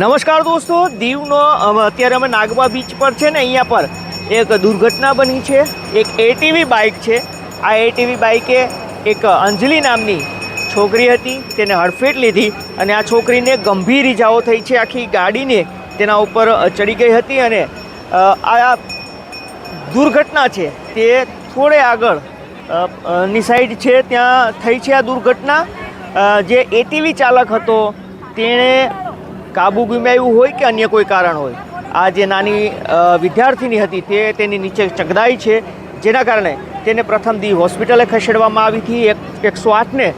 નમસ્કાર દોસ્તો, દીવનો અત્યારે અમે નાગવા બીચ પર છે ને, અહીંયા પર એક દુર્ઘટના બની છે. એક એટીવી બાઇક છે. આ એટીવી બાઇકે એક અંજલિ નામની છોકરી હતી. તેને હડફેટ લીધી અને આ છોકરીને ગંભીર ઇજાઓ થઈ છે. આખી ગાડીને તેના ઉપર ચડી ગઈ હતી અને આ દુર્ઘટના છે તે થોડે આગળની સાઈડ છે, ત્યાં થઈ છે આ દુર્ઘટના. જે એટીવી ચાલક હતો, તેણે કાબુ ગુમાવ્યું હોય કે અન્ય કોઈ કારણ હોય? આ જે નાની વિદ્યાર્થીની હતી તે તેની નીચે ચગદાઈ છે, જેના કારણે તેને પ્રથમ દી હોસ્પિટલે ખસેડવામાં આવી હતી. એક એકસો આઠને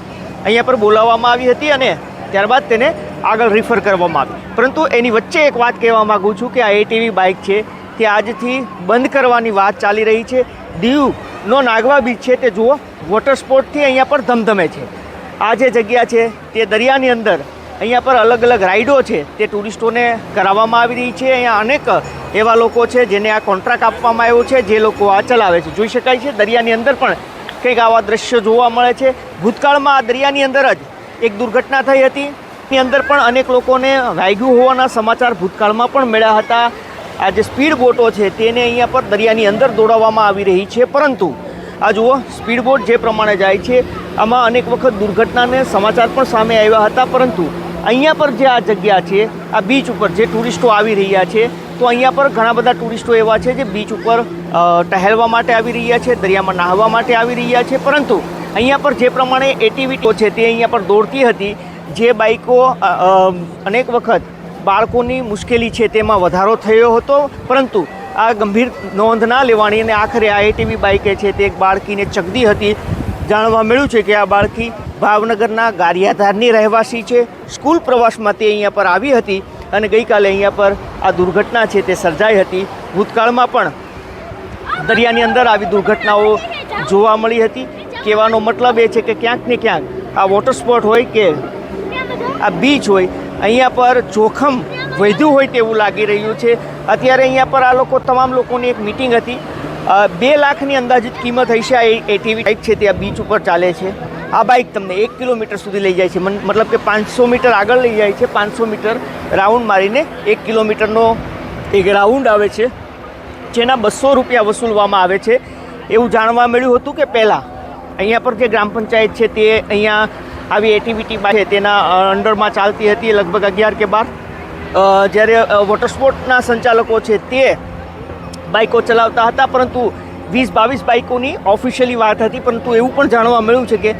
અહીંયા પર બોલાવવામાં આવી હતી અને ત્યારબાદ તેને આગળ રિફર કરવામાં આવી. પરંતુ એની વચ્ચે એક વાત કહેવા માગું છું કે આ એટીવી બાઇક છે, તે આજથી બંધ કરવાની વાત ચાલી રહી છે. દીવનો નાગવા બીચ છે, તે જુઓ વોટર સ્પોર્ટથી અહીંયા પર ધમધમે છે. આ જે જગ્યા છે, તે દરિયાની અંદર અહીંયા પર અલગ અલગ રાઈડો છે. તે ટુરિસ્ટોને કરાવવામાં આવી રહી છે. અહીંયા અનેક એવા લોકો છે જેને આ કોન્ટ્રાક્ટ આપવામાં આવ્યો છે, જે લોકો આ ચલાવે છે. જોઈ શકાય છે, દરિયાની અંદર પણ કંઈક આવા દ્રશ્યો જોવા મળે છે. ભૂતકાળમાં આ દરિયાની અંદર જ એક દુર્ઘટના થઈ હતી. ની અંદર પણ અનેક લોકોને વાગ્યું હોવાના સમાચાર ભૂતકાળમાં પણ મળ્યા હતા. આ જે સ્પીડ બોટો છે તેને અહીંયા પર દરિયાની અંદર દોડાવવામાં આવી રહી છે. પરંતુ આ જુઓ, સ્પીડ બોટ જે પ્રમાણે જાય છે, આમાં અનેક વખત દુર્ઘટનાને સમાચાર પણ સામે આવ્યા હતા. પરંતુ અહીંયા પર જે આ જગ્યા છે, આ બીચ ઉપર જે ટુરિસ્ટો આવી રહ્યા છે, તો અહીંયા પર ઘણા બધા ટુરિસ્ટો એવા છે જે બીચ ઉપર ટહેલવા માટે આવી રહ્યા છે, દરિયામાં નાહવા માટે આવી રહ્યા છે, પરંતુ અહીંયા પર જે પ્રમાણે એક્ટિવિટીઓ છે તે અહીંયા પર દોડતી હતી, જે બાઇકો અનેક વખત બાળકોની મુશ્કેલી છે તેમાં વધારો થયો હતો, પરંતુ આ ગંભીર નોંધ ના લેવાની અને આખરે આ એટીવી બાઇકે છે તે એક બાળકીને ચગદી હતી જાણવા મળ્યું છે કે આ બાળકી ભાવનગરના ગારિયાધારની રહેવાસી છે. સ્કૂલ પ્રવાસમાં તે અહીંયા પર આવી હતી અને ગઈકાલે અહીંયા પર આ દુર્ઘટના છે તે સર્જાઈ હતી. ભૂતકાળમાં પણ દરિયાની અંદર આવી દુર્ઘટનાઓ જોવા મળી હતી. કહેવાનો મતલબ એ છે કે ક્યાંક ને ક્યાંક આ વોટર સ્પોર્ટ હોય કે આ બીચ હોય, અહીંયા પર જોખમ વધ્યું હોય તેવું લાગી રહ્યું છે. અત્યારે અહીંયા પર આ લોકો, તમામ લોકોની એક મિટિંગ હતી. બે લાખની અંદાજિત કિંમત હશે આ એટીવી બાઇક છે તે આ બીચ ઉપર ચાલે છે. આ બાઇક તમને એક કિલોમીટર સુધી લઈ જાય છે. મતલબ કે પાંચસો મીટર આગળ લઈ જાય છે. પાંચસો મીટર રાઉન્ડ મારીને એક કિલોમીટરનો એક રાઉન્ડ આવે છે. જેના બસો રૂપિયા વસૂલવામાં આવે છે. એવું જાણવા મળ્યું હતું કે પહેલાં અહીંયા પર જે ગ્રામ પંચાયત છે તે અહીંયા આવી એટીવીટી છે તેના અંડરમાં ચાલતી હતી લગભગ અગિયાર કે બાર. જ્યારે વોટર સ્પોર્ટના સંચાલકો છે તે બાઇકો ચલાવતા હતા, પરંતુ વીસ બાવીસ બાઇકોની ઓફિશિયલી વાત હતી, પરંતુ એવું પણ જાણવા મળ્યું છે કે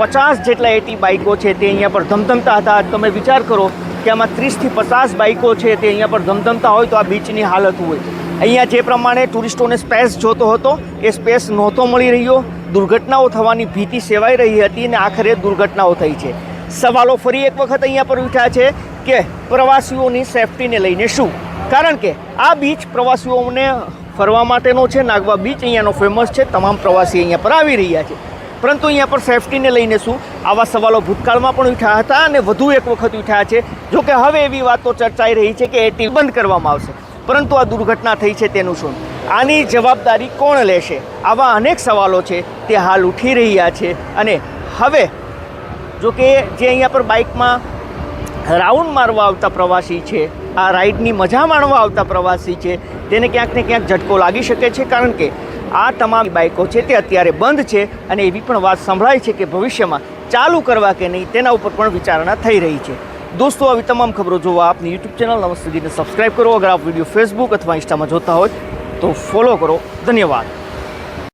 પચાસ જેટલા એટી બાઇકો છે તે અહીંયા પર ધમધમતા હતા. તમે વિચાર કરો કે આમાં ત્રીસથી પચાસ બાઇકો છે તે અહીંયા પર ધમધમતા હોય તો આ બીચની હાલત હોય. અહીંયા જે પ્રમાણે ટુરિસ્ટોને સ્પેસ જોતો હતો, એ સ્પેસ નહોતો મળી રહ્યો. દુર્ઘટનાઓ થવાની ભીતિ સેવાઈ રહી હતી અને આખરે દુર્ઘટનાઓ થઈ છે. સવાલો ફરી એક વખત અહીંયા પર ઉઠ્યા છે કે પ્રવાસીઓની સેફટીને લઈને શું? કારણ કે આ બીચ પ્રવાસીઓને ફરવા માટેનો છે, નાગવા બીચ અહીંયાનો ફેમસ છે, તમામ પ્રવાસી અહીંયા પર આવી રહ્યા છે. પરંતુ અહીંયા પર સેફટીને લઈને શું? આવા સવાલો ભૂતકાળમાં પણ ઉઠ્યા હતા અને વધુ એક વખત ઉઠ્યા છે. જો કે હવે એવી વાતો ચર્ચાઈ રહી છે કે એટી બંધ કરવામાં આવશે. પરંતુ આ દુર્ઘટના થઈ છે તેનું શું? આની જવાબદારી કોણ લેશે? આવા અનેક સવાલો છે, તે હાલ ઉઠી રહ્યા છે. અને હવે, જો કે જે અહીંયા પર બાઇકમાં રાઉન્ડ મારવા આવતા પ્રવાસી છે આ રાઇડની મજા માણવા આવતા પ્રવાસી છે. તેને ક્યાંક ને ક્યાંક ઝટકો લાગી શકે છે કારણ કે આ તમામ બાઇકો છે તે અત્યારે બંધ છે અને એવી પણ વાત સંભળાય છે કે ભવિષ્યમાં ચાલુ કરવા કે નહીં તેના ઉપર પણ વિચારણા થઈ રહી છે. દોસ્તો, આવી તમામ ખબરો જોવા આપની યુટ્યુબ ચેનલ નમસ્તે સબસ્ક્રાઇબ કરો. અગર આપ વીડિયો ફેસબુક અથવા ઇન્સ્ટામાં જોતા હોય તો ફોલો કરો. ધન્યવાદ.